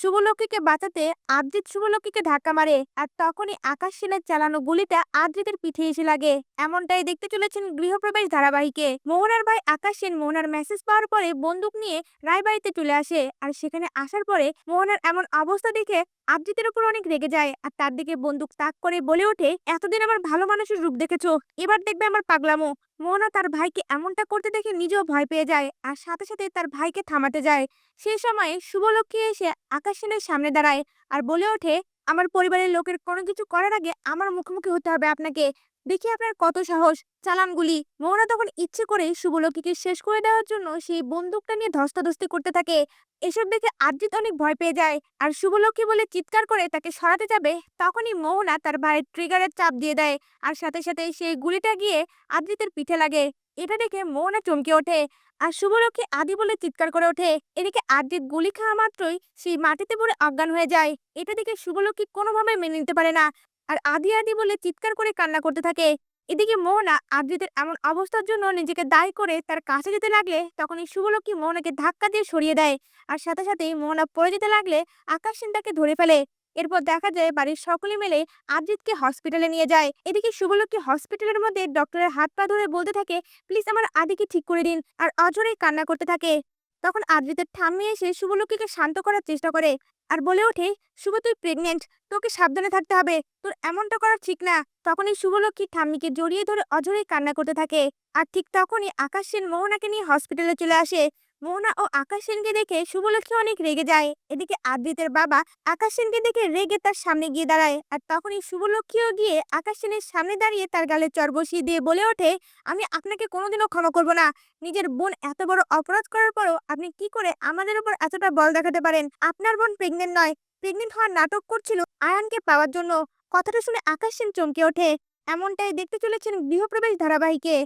শুভলক্ষীকে বাঁচাতে আদ্রিত শুভলক্ষীকে ধাক্কা মারে আর তখনই আকাশ সেনের চালানো গুলিটা আদ্রিতের পিঠে এসে লাগে। এমনটাই দেখতে চলেছেন গৃহপ্রবেশ ধারাবাহিকে। মোহনার ভাই আকাশ সেন মোহনার মেসেজ পাওয়ার পরে বন্দুক নিয়ে রায়বাড়িতে চলে আসে আর সেখানে আসার পরে মোহনার এমন অবস্থা দেখে আদ্রিতের উপর অনেক রেগে যায় আর তার দিকে বন্দুক তাক করে বলে ওঠে, এতদিন আমার ভালো মানুষের রূপ দেখেছ, এবার দেখবে আমার পাগলামো। মোহনা তার ভাইকে এমনটা করতে দেখে নিজেও ভয় পেয়ে যায়। আর সাথে সাথে তার ভাইকে থামাতে যায়। সেই সময় শুভলক্ষ্মী এসে আকাশ সেনের সামনে দাঁড়ায় আর বলে ওঠে, আমার পরিবারের লোকের কোনো কিছু করার আগে আমার মুখোমুখি হতে হবে আপনাকে। দেখি আপনার কত সাহস। চালান গুলি মোহনা তখন ইচ্ছে করে শুভলক্ষীকে শেষ করে দেওয়ার জন্য সেই বন্দুকটা নিয়ে ধস্তাধস্তি করতে থাকে। এসব দেখে আদ্রিত অনেক ভয় পেয়ে যায়। আর শুভলক্ষী বলে চিৎকার করে তাকে সরাতে যাবে, তখনই মোহনা তার ভাইয়ের ট্রিগারের চাপ দিয়ে দেয়। আর সাথে সাথে সেই গুলিটা গিয়ে আদ্রিতের পিঠে লাগে। এটা দেখে মোহনা চমকে ওঠে। আর শুভলক্ষী আদি বলে চিৎকার করে ওঠে। এদিকে আদ্রিত গুলি খাওয়া মাত্রই সেই মাটিতে পড়ে অজ্ঞান হয়ে যায়। এটা দেখে শুভলক্ষী কোনোভাবে মেনে নিতে পারে না। আর আদি আদি বলে চিৎকার করে কান্না করতে থাকে। এদিকে মোহনা আদ্রিতের এমন অবস্থার জন্য নিজেকে দায়ী করে তার কাছে যেতে লাগলে তখনই শুভলক্ষী মোহনাকে ধাক্কা দিয়ে সরিয়ে দেয়। আর সাথে সাথেই মোহনা পড়ে যেতে লাগলে আকাশ তাকে ধরে ফেলে। এরপর দেখা যায় বাড়ির সকলে মিলে আদ্রিতকে হসপিটালে নিয়ে যায়। এদিকে শুভলক্ষী হসপিটালের মধ্যে ডক্টরের হাত পা ধরে বলতে থাকে, প্লিজ আমার আদিকে ঠিক করে দিন। আর অজরেই কান্না করতে থাকে। তখন আদ্রিতের ঠাম্মি এসে শুভলক্ষীকে শান্ত করার চেষ্টা করে আর বলে ওঠে, শুভ, তুই প্রেগনেন্ট তোকে সাবধানে থাকতে হবে। তোর এমনটা করা ঠিক না। তখনই শুভলক্ষী ঠাম্মিকে জড়িয়ে ধরে অঝরে কান্না করতে থাকে। আর ঠিক তখনই আকাশ সেন মোহনাকে নিয়ে হসপিটালে চলে আসে। মোহনা ও আকাশ সেনকে দেখে শুভলক্ষী অনেক রেগে যায়। এদিকে আদ্রিতের বাবা আকাশ সেনকে দেখে রেগে তার সামনে গিয়ে দাঁড়ায়। আর তখনই শুভলক্ষীও গিয়ে আকাশ সেনের সামনে দাঁড়িয়ে তার গালে চর বসিয়ে দিয়ে বলে ওঠে, আমি আপনাকে কোনোদিনও ক্ষমা করব না। নিজের বোন এত বড় অপরাধ করার পরও আপনি কি করে আমাদের উপর এতটা বল দেখাতে পারেন? আপনার বোন প্রেগনেন্ট নয়। প্রেগনেন্ট হওয়ার নাটক করছিল আয়ানকে পাওয়ার জন্য। কথাটা শুনে আকাশ সেন চমকে ওঠে। এমনটাই দেখতে চলেছেন গৃহপ্রবেশ ধারাবাহিকে।